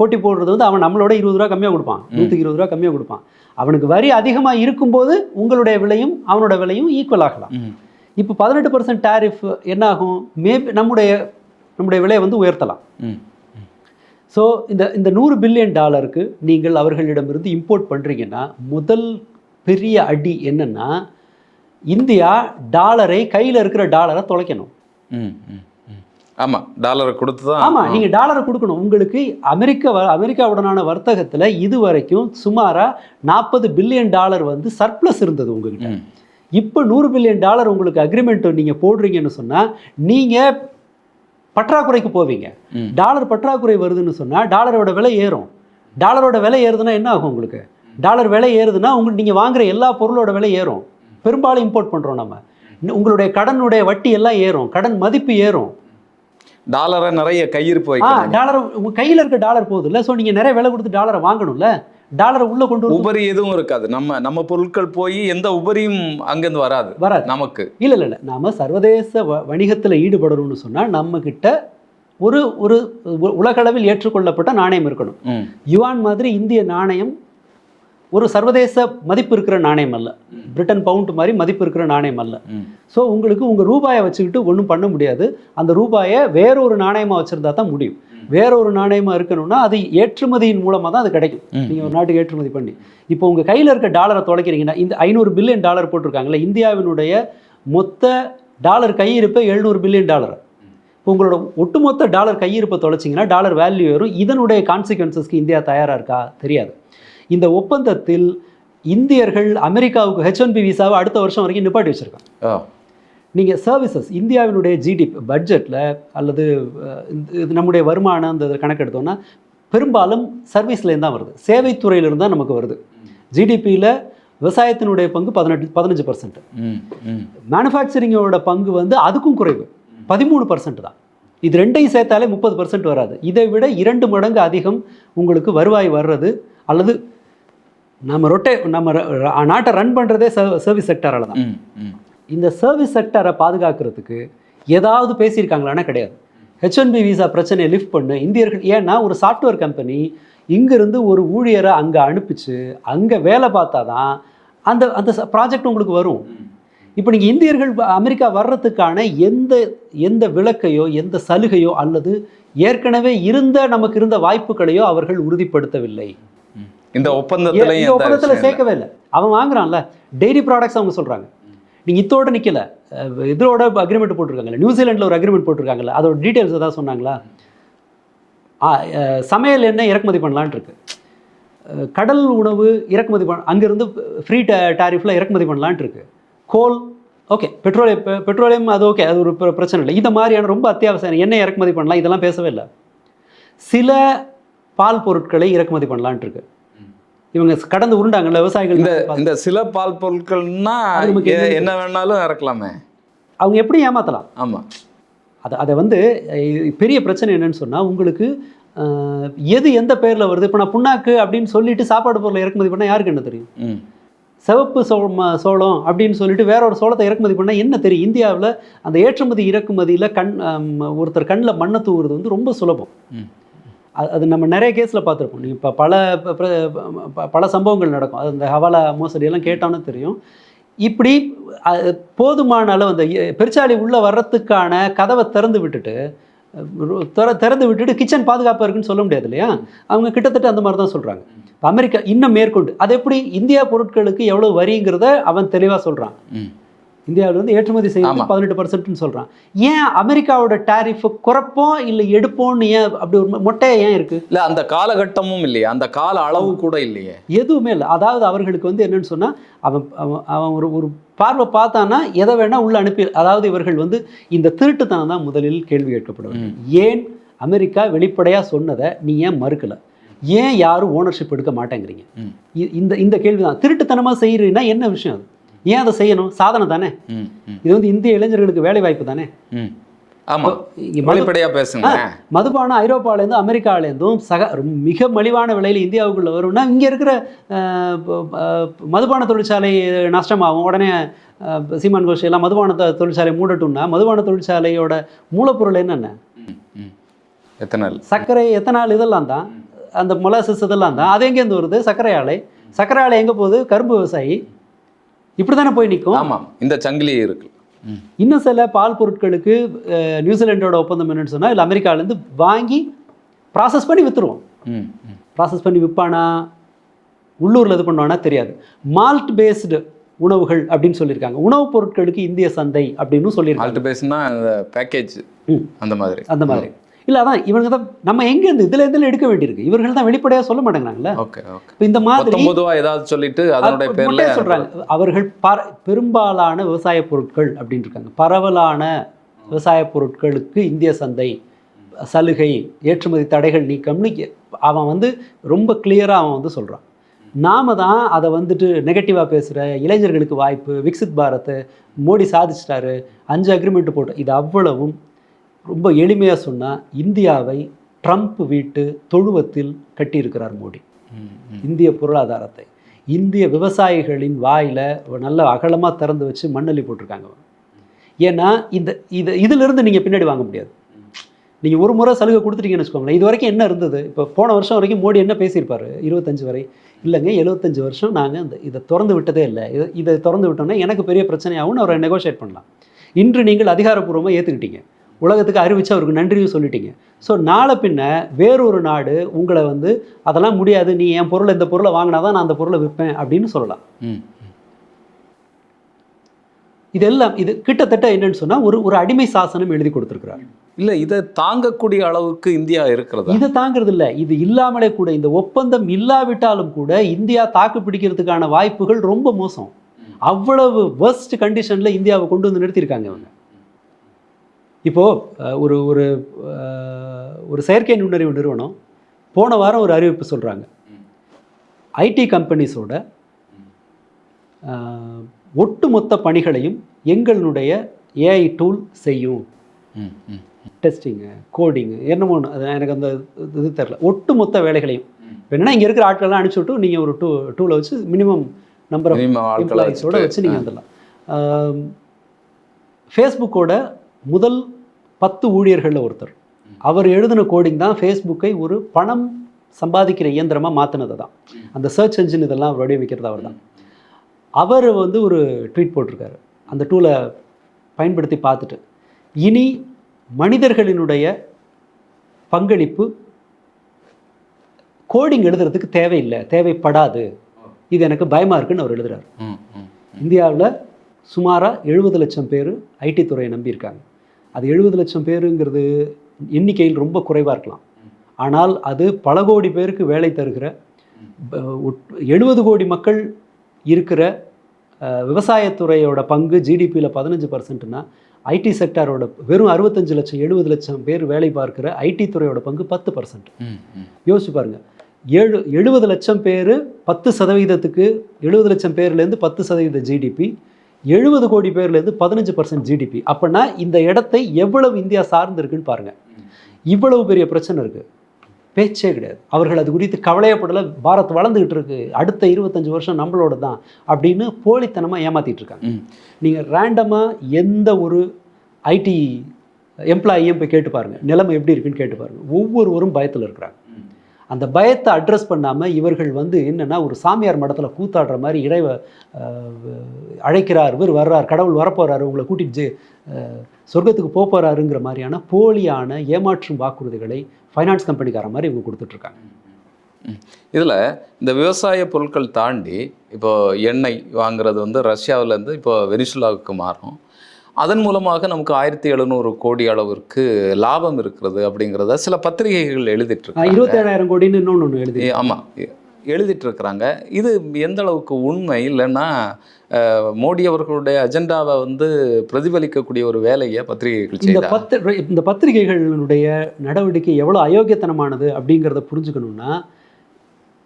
போட்டி போடுறது வந்து அவன் நம்மளோட இருபது ரூபா கம்மியாக கொடுப்பான். நூற்றுக்கு இருபது ரூபா கம்மியாக கொடுப்பான். அவனுக்கு வரி அதிகமாக இருக்கும்போது உங்களுடைய விலையும் அவனோட விலையும் ஈக்குவல் ஆகலாம். இப்போ பதினெட்டு பர்சன்ட் டேரிஃப் என்ன ஆகும்? மே நம்முடைய நம்முடைய விலையை வந்து உயர்த்தலாம். ஸோ இந்த இந்த நூறு பில்லியன் டாலருக்கு நீங்கள் அவர்களிடமிருந்து இம்போர்ட் பண்ணுறீங்கன்னா முதல் பெரிய அடி என்னன்னா இந்தியா டாலரை கையில் இருக்கிற டாலரை தொலைக்கணும். ம். ம். ம். ஆமா டாலரை கொடுத்து தான் ஆமா நீங்க டாலரை கொடுக்கணும் உங்களுக்கு அமெரிக்க வ- அமெரிக்காவுடனான வர்த்தகத்துல இது வரைக்கும் சுமாரா நாற்பது பில்லியன் டாலர் வந்து சர்ப்ளஸ் இருந்தது உங்ககிட்ட. இப்போ நூறு பில்லியன் டாலர் உங்களுக்கு அக்ரிமெண்ட் நீங்க போடுறீங்கன்னு சொன்னா நீங்க பற்றாக்குறைக்கு போவீங்க. டாலர் பற்றாக்குறை வருதுன்னு சொன்னா டாலரோட விலை ஏறும் டாலரோட விலை ஏறுதுன்னா என்ன ஆகும் உங்களுக்கு டாலர் விலை ஏறுதுன்னா உங்களுக்கு நீங்க வாங்குற எல்லா பொருளோட விலை ஏறும் பெரும்பாலும் இம்போர்ட் பண்றோம் நம்ம உங்களுடைய கடனுடைய வட்டி எல்லாம் ஏறும் கடன் மதிப்பு ஏறும் டாலரை நிறைய கையிருப்பு வைக்கணும் டாலர் உங்க கையில இருக்க டாலர் போகுது இல்ல ஸோ நீங்க நிறைய விலை கொடுத்து டாலரை வாங்கணும்ல. டாலரை உள்ள கொண்டு உபரி எதுவும் இருக்காது. நம்ம நம்ம பொருட்கள் போய் எந்த உபரியும் அங்கிருந்து வராது. வராது. நமக்கு. இல்ல இல்ல இல்ல. நாம சர்வதேச வ- வணிகத்துல ஈடுபடணும்னு சொன்னா நம்ம கிட்ட ஒரு ஒரு உலகளவில் ஏற்றுக்கொள்ளப்பட்ட நாணயம் இருக்கணும். யுவான் மாதிரி இந்திய நாணயம் ஒரு சர்வதேச மதிப்பு இருக்கிற நாணயம் அல்ல. பிரிட்டன் பவுண்ட் மாதிரி மதிப்பு இருக்கிற நாணயம் அல்ல. ஸோ உங்களுக்கு உங்கள் ரூபாயை வச்சுக்கிட்டு ஒன்றும் பண்ண முடியாது. அந்த ரூபாயை வேறொரு நாணயமாக வச்சுருந்தா தான் முடியும். வேறொரு நாணயமாக இருக்கணும்னா அது ஏற்றுமதியின் மூலமாக தான் அது கிடைக்கும். நீங்கள் ஒரு நாட்டுக்கு ஏற்றுமதி பண்ணி. இப்போ உங்கள் கையில் இருக்க டாலரை தொலைக்கிறீங்கன்னா இந்த ஐநூறு பில்லியன் டாலர் போட்டிருக்காங்கல்ல இந்தியாவினுடைய மொத்த டாலர் கையிருப்பை எழுநூறு பில்லியன் டாலர். இப்போ உங்களோட ஒட்டுமொத்த டாலர் கையிருப்பை தொலைச்சிங்கன்னா டாலர் வேல்யூ வரும் இதனுடைய கான்சிக்வன்சஸ்க்கு இந்தியா தயாராக இருக்கா? தெரியாது. இந்த ஒப்பந்தத்தில் இந்தியர்கள் அமெரிக்காவுக்கு ஹெச் ஒன் பி விசாவை அடுத்த வருஷம் வரைக்கும் நிப்பாட்டி வச்சிருக்காங்க. நீங்கள் சர்வீசஸ் இந்தியாவினுடைய ஜிடிபி பட்ஜெட்டில் அல்லது இது நம்முடைய வருமானம் இந்த கணக்கெடுத்தோம்னா பெரும்பாலும் சர்வீஸ்லேருந்து தான் வருது. சேவைத்துறையிலிருந்து தான் நமக்கு வருது. ஜிடிபியில் விவசாயத்தினுடைய பங்கு பதினெட்டு பதினஞ்சு பர்சன்ட். மேனுஃபேக்சரிங்கோட பங்கு வந்து அதுக்கும் குறைவு. பதிமூணு பர்சன்ட் தான். இது ரெண்டையும் சேர்த்தாலே முப்பது பர்சன்ட் வராது. இதை விட இரண்டு மடங்கு அதிகம் உங்களுக்கு வருவாய் வர்றது அல்லது நம்ம ரொட்டே நம்ம நாட்டை ரன் பண்ணுறதே சர்வீஸ் செக்டரால தான். இந்த சர்வீஸ் செக்டரை பாதுகாக்கிறதுக்கு ஏதாவது பேசியிருக்காங்களான்னா கிடையாது. ஹெச் ஒன் பி விசா பிரச்சனையை லிஃப்ட் பண்ணு. இந்தியர்கள் ஏன்னா ஒரு சாஃப்ட்வேர் கம்பெனி இங்கிருந்து ஒரு ஊழியரை அங்கே அனுப்பிச்சு அங்கே வேலை பார்த்தா தான் அந்த அந்த ப்ராஜெக்ட் உங்களுக்கு வரும். இப்போ நீங்கள் இந்தியர்கள் அமெரிக்கா வர்றதுக்கான எந்த எந்த விலக்கையோ எந்த சலுகையோ அல்லது ஏற்கனவே இருந்த நமக்கு இருந்த வாய்ப்புகளையோ அவர்கள் உறுதிப்படுத்தவில்லை. இந்த ஒப்பந்தத்திலையும் இந்த ஒப்பந்தத்தில். சேர்க்கவே இல்லை. அவன் வாங்குறான்ல. டெய்ரி ப்ராடக்ட்ஸ் அவங்க சொல்கிறாங்க நீங்கள் இதோட நிற்கல இதோட அக்ரிமெண்ட் போட்டிருக்காங்கல்ல. நியூசிலாண்டில் ஒரு அக்ரிமெண்ட் போட்டிருக்காங்கல்ல. அதோட டீட்டெயில்ஸ் ஏதாவது சொன்னாங்களா? சமையல் எண்ணெய் இறக்குமதி பண்ணலான்ட்டு இருக்கு. கடல் உணவு இறக்குமதி பண்ண அங்கேருந்து ஃப்ரீ டாரிஃபில் இறக்குமதி பண்ணலான்ட்டு இருக்கு. கோல் ஓகே பெட்ரோலியம் பெட்ரோலியம் அது ஓகே அது ஒரு பிர- பிரச்சனை இல்லை. இந்த மாதிரியான ரொம்ப அத்தியாவசியம் எண்ணெய் இறக்குமதி பண்ணலாம்? இதெல்லாம் பேசவே இல்லை. சில பால் பொருட்களை இறக்குமதி பண்ணலான்ட்டு இருக்கு. இவங்க கடந்து உருண்டாங்கல்ல விவசாயிகள் இந்த இந்த சில பால் பொருட்கள்னா என்ன வேணாலும் இறக்கலாமே. அவங்க எப்படி ஏமாத்தலாம். ஆமா. அதை அதை வந்து பெரிய பிரச்சனை என்னன்னு சொன்னால் உங்களுக்கு எது எந்த பேரில் வருது? இப்போ நான் புண்ணாக்கு அப்படின்னு சொல்லிட்டு சாப்பாடு பொருளை இறக்குமதி பண்ணால் யாருக்கு என்ன தெரியும். சிவப்பு சோ ம- சோளம் அப்படின்னு சொல்லிட்டு வேற ஒரு சோளத்தை இறக்குமதி பண்ணால் என்ன தெரியும்? இந்தியாவில் அந்த ஏற்றுமதி இறக்குமதியில் கண் ஒருத்தர் கண்ணில் மண்ணை தூவுறது வந்து ரொம்ப சுலபம். அது அது நம்ம நிறைய கேஸில் பார்த்துருப்போம். நீங்கள் இப்போ பல ப- பல சம்பவங்கள் நடக்கும். அது இந்த ஹவாலா மோசடியெல்லாம் கேட்டோன்னு தெரியும். இப்படி போதுமான அளவு அந்த பெருச்சாளி உள்ளே வர்றதுக்கான கதவை திறந்து விட்டுட்டு திற திறந்து விட்டுட்டு கிச்சன் பாதுகாப்பாக இருக்குன்னு சொல்ல முடியாது இல்லையா? அவங்க கிட்டத்தட்ட அந்த மாதிரி தான் சொல்கிறாங்க அமெரிக்கா இன்னும் மேற்கொண்டு அது எப்படி இந்தியா பொருட்களுக்கு எவ்வளோ வரிங்கிறத அவன் தெளிவாக சொல்கிறான் இந்தியாவில் வந்து ஏற்றுமதி செய்யறது. பதினெட்டு பர்சன்ட்னு சொல்கிறான் ஏன் அமெரிக்காவோட டேரிஃப் குறைப்போம் இல்லை எடுப்போம்னு ஏன் அப்படி ஒரு மொ- மொட்டையா ஏன் இருக்குது இல்ல அந்த காலகட்டமும் இல்லையே. அந்த கால அளவு கூட இல்லையே. எதுவுமே இல்லை. அதாவது அவர்களுக்கு வந்து என்னன்னு சொன்னால் அவன் அவன் ஒரு ஒரு பார்வை பார்த்தானா எதை வேணால் உள்ள அனுப்பி அதாவது இவர்கள் வந்து இந்த திருட்டுத்தனம் தான் முதலில் கேள்வி கேட்கப்பட வேண்டும் ஏன் அமெரிக்கா வெளிப்படையாக சொன்னதை நீ ஏன் மறுக்கலை? ஏன் யாரும் ஓனர்ஷிப் எடுக்க மாட்டேங்கிறீங்க? இந்த இந்த கேள்வி தான் திருட்டுத்தனமாக செய்கிறீங்கன்னா என்ன விஷயம் அது? ஏன் அதை செய்யணும்? சாதனை தானே. இது வந்து இந்திய இளைஞர்களுக்கு வேலை வாய்ப்பு தானே மதுபானம் ஐரோப்பாலேருந்தும் அமெரிக்காவிலேருந்தும் சக ரொம்ப மிக மலிவான விலையில் இந்தியாவுக்குள்ள வரும்னா இங்கே இருக்கிற மதுபான தொழிற்சாலை நஷ்டமாகும். உடனே சீமான் கோஷ் எல்லாம் மதுபான தொழிற்சாலை மூடட்டும்னா மதுபான தொழிற்சாலையோட மூலப்பொருள் என்னென்ன? ம். ம். எத்தனை நாள்? சர்க்கரை எத்தனால் இதெல்லாம் தான். அந்த மொலாசஸ் இதெல்லாம் தான். அது எங்கேருந்து வருது? சர்க்கரை ஆலை. சர்க்கரை ஆலை எங்கே போகுது? கரும்பு விவசாயி. இப்படி தானே போய் நிற்கும் ஆமாம் இந்த சங்கிலி இருக்கு. இன்னும் சில பால் பொருட்களுக்கு நியூசிலாண்டோட ஒப்பந்தம் என்னன்னு சொன்னால் இல்லை அமெரிக்காவிலேருந்து வாங்கி ப்ராசஸ் பண்ணி விற்றுருவோம் ப்ராசஸ் பண்ணி விற்பானா உள்ளூரில் இது பண்ணுவானா? தெரியாது. மால்ட் பேஸ்டு உணவுகள் அப்படின்னு சொல்லியிருக்காங்க. உணவுப் பொருட்களுக்கு இந்திய சந்தை அப்படின்னு சொல்லியிருக்காங்க. ஆல்ட் பேஸ்னா அந்த பேக்கேஜ். அந்த மாதிரி. அந்த மாதிரி. இல்லை அதான் இவங்க தான் நம்ம எங்கேருந்து இதில் இதில் எடுக்க வேண்டியிருக்கு. இவர்கள் தான் வெளிப்படையாக சொல்ல மாட்டேங்கிறாங்களே ஓகே ஓகே. இப்போ இந்த மாதிரி பத்தொன்பதுவா ஏதாவது சொல்லிட்டு அதனுடைய பேர்ல சொல்றாங்க. அவர்கள் பர பெரும்பாலான விவசாய பொருட்கள் அப்படின்னு இருக்காங்க. பரவலான விவசாய பொருட்களுக்கு இந்திய சந்தை சலுகை ஏற்றுமதி தடைகள் நீக்கம்னு அவன் வந்து ரொம்ப கிளியராக அவன் வந்து சொல்றான். நாம தான் அதை வந்துட்டு நெகட்டிவாக பேசுகிற இளைஞர்களுக்கு வாய்ப்பு விக்சித் பாரத் மோடி சாதிச்சிட்டாரு அஞ்சு அக்ரிமெண்ட் போட்டு இது அவ்வளவும் ரொம்ப எளிமையாக சொன்னால் இந்தியாவை ட்ரம்ப் வீட்டு தொழுவத்தில் கட்டியிருக்கிறார் மோடி. இந்திய பொருளாதாரத்தை. இந்திய விவசாயிகளின் வாயில் நல்ல அகலமாக திறந்து வச்சு மண்ணள்ளி போட்டிருக்காங்க ஏன்னா இந்த இது இதிலிருந்து நீங்கள் பின்னாடி வாங்க முடியாது. நீங்கள் ஒரு முறை சலுகை கொடுத்துட்டீங்கன்னு வச்சுக்கோங்களேன். இது வரைக்கும் என்ன இருந்தது? இப்போ போன வருஷம் வரைக்கும் மோடி என்ன பேசியிருப்பாரு? இருபத்தஞ்சு வரை. இல்லைங்க எழுபத்தஞ்சு வருஷம் நாங்கள் இந்த இதை திறந்து விட்டதே இல்லை. இதை இதை திறந்து விட்டோம்னா எனக்கு பெரிய பிரச்சனையாகும்னு அவரை நெகோஷியேட் பண்ணலாம். இன்று நீங்கள் அதிகாரப்பூர்வமாக ஏற்றுக்கிட்டீங்க உலகத்துக்கு அறிவிச்சு அவருக்கு நன்றியும் சொல்லிட்டீங்க. ஸோ நாளை பின்ன வேறொரு நாடு உங்களை வந்து அதெல்லாம் முடியாது. நீ என் பொருளை இந்த பொருளை வாங்கினா தான் நான் அந்த பொருளை விற்பேன் அப்படின்னு சொல்லலாம். இதெல்லாம் இது கிட்டத்தட்ட என்னன்னு சொன்னால் ஒரு ஒரு அடிமை சாசனம் எழுதி கொடுத்துருக்கிறார். இல்ல இதை தாங்கக்கூடிய அளவுக்கு இந்தியா இருக்கிறதா? இதை தாங்கிறது இல்லை. இது இல்லாமலே கூட இந்த ஒப்பந்தம் இல்லாவிட்டாலும் கூட இந்தியா தாக்கு பிடிக்கிறதுக்கான வாய்ப்புகள் ரொம்ப மோசம். அவ்வளவு worst கண்டிஷனில் இந்தியாவை கொண்டு வந்து நிறுத்தியிருக்காங்க இவங்க. இப்போ அஹ், ஒரு ஒரு ஒரு செயற்கை நுண்ணறிவு நிறுவனம் போன வாரம் ஒரு அறிவிப்பு சொல்கிறாங்க ஐடி கம்பெனிஸோட ஒட்டுமொத்த பணிகளையும் எங்களுடைய ஏஐ டூல் செய்யும். டெஸ்டிங்கு கோடிங்கு என்னமோ எனக்கு அந்த இது தெரில ஒட்டுமொத்த வேலைகளையும். வேணும்னா இங்கே இருக்கிற ஆட்களெல்லாம் அனுப்பிச்சி விட்டு நீங்கள் ஒரு டூ டூலை வச்சு மினிமம் நம்பர் ஆஃப் எம்ப்ளாயிஸோட வச்சு நீங்கள் வந்துடலாம். ஃபேஸ்புக்கோட முதல் பத்து ஊழியர்களில் ஒருத்தர். அவர் எழுதின கோடிங் தான் ஃபேஸ்புக்கை ஒரு பணம் சம்பாதிக்கிற இயந்திரமாக மாற்றினது தான் அந்த சர்ச் என்ஜின் இதெல்லாம் அவர் வடிவமைக்கிறது அவர் தான். அவர் வந்து ஒரு ட்வீட் போட்டிருக்காரு. அந்த டூலை பயன்படுத்தி பார்த்துட்டு இனி மனிதர்களினுடைய பங்களிப்பு கோடிங் எழுதுறதுக்கு தேவையில்லை தேவைப்படாது. இது எனக்கு பயமாக இருக்குன்னு அவர் எழுதுறாரு. இந்தியாவில் சுமாராக எழுபது லட்சம் பேர் ஐடி துறையை நம்பியிருக்காங்க. அது எழுபது லட்சம் பேருங்கிறது எண்ணிக்கையில் ரொம்ப குறைவாக இருக்கலாம். ஆனால் அது பல கோடி பேருக்கு வேலை தருகிற எழுபது கோடி மக்கள் இருக்கிற விவசாயத்துறையோட பங்கு ஜிடிபியில் பதினஞ்சு பர்சன்ட்னா ஐடி செக்டாரோட வெறும் அறுபத்தஞ்சு லட்சம் எழுபது லட்சம் பேர் வேலை பார்க்குற ஐடி துறையோட பங்கு பத்து பர்சன்ட். யோசிச்சு பாருங்க. ஏழு எழுபது லட்சம் பேர் பத்து சதவீதத்துக்கு எழுபது லட்சம் பேர்லேருந்து பத்து சதவீத ஜிடிபி எழுபது கோடி பேர்லேருந்து பதினஞ்சு பர்சன்ட் ஜிடிபி அப்படின்னா இந்த இடத்தை எவ்வளவு இந்தியா சார்ந்து இருக்குன்னு பாருங்க. இவ்வளவு பெரிய பிரச்சனை இருக்கு. பேச்சே கிடையாது. அவர்கள் அது குறித்து கவலையப்படலை. பாரத் வளர்ந்துகிட்டு இருக்கு. அடுத்த இருபத்தஞ்சு வருஷம் நம்மளோட தான் அப்படின்னு போலித்தனமாக ஏமாத்திட்டு இருக்காங்க. நீங்கள் ரேண்டமாக எந்த ஒரு ஐடி எம்ப்ளாயியும் போய் கேட்டு பாருங்க. நிலைமை எப்படி இருக்குன்னு கேட்டு பாருங்க. ஒவ்வொருவரும் பயத்தில் இருக்கிறாங்க. அந்த பயத்தை அட்ரஸ் பண்ணாமல் இவர்கள் வந்து என்னென்னா ஒரு சாமியார் மடத்தில் கூத்தாடுற மாதிரி இறைவ அழைக்கிறார் இவர் வர்றார் கடவுள் வரப்போகிறார் உங்களை கூட்டிட்டு சொர்க்கத்துக்கு போக மாதிரியான போலியான ஏமாற்றும் வாக்குறுதிகளை ஃபைனான்ஸ் கம்பெனிக்கார மாதிரி இவங்க கொடுத்துட்ருக்காங்க. இதில் இந்த விவசாய பொருட்கள் தாண்டி இப்போது எண்ணெய் வாங்குறது வந்து ரஷ்யாவிலேருந்து இப்போ வெனிசுலாவுக்கு மாறும். அதன் மூலமாக நமக்கு ஆயிரத்தி எழுநூறு கோடி அளவிற்கு லாபம் இருக்கிறது அப்படிங்கிறத சில பத்திரிகைகள் எழுதிட்டு இருபத்தேழாயிரம் கோடின்னு இன்னொன்று ஒன்று எழுதி ஏ, ஆமா. எ- எழுதிட்டு இருக்கிறாங்க. இது எந்த அளவுக்கு உண்மை? இல்லைன்னா மோடி அவர்களுடைய அஜெண்டாவை வந்து பிரதிபலிக்கக்கூடிய ஒரு வேலையை பத்திரிகைகள் இந்த செய்தாங்க பத்து இந்த பத்திரிகைகளுடைய நடவடிக்கை எவ்வளோ அயோக்கியத்தனமானது அப்படிங்கிறத புரிஞ்சுக்கணும்னா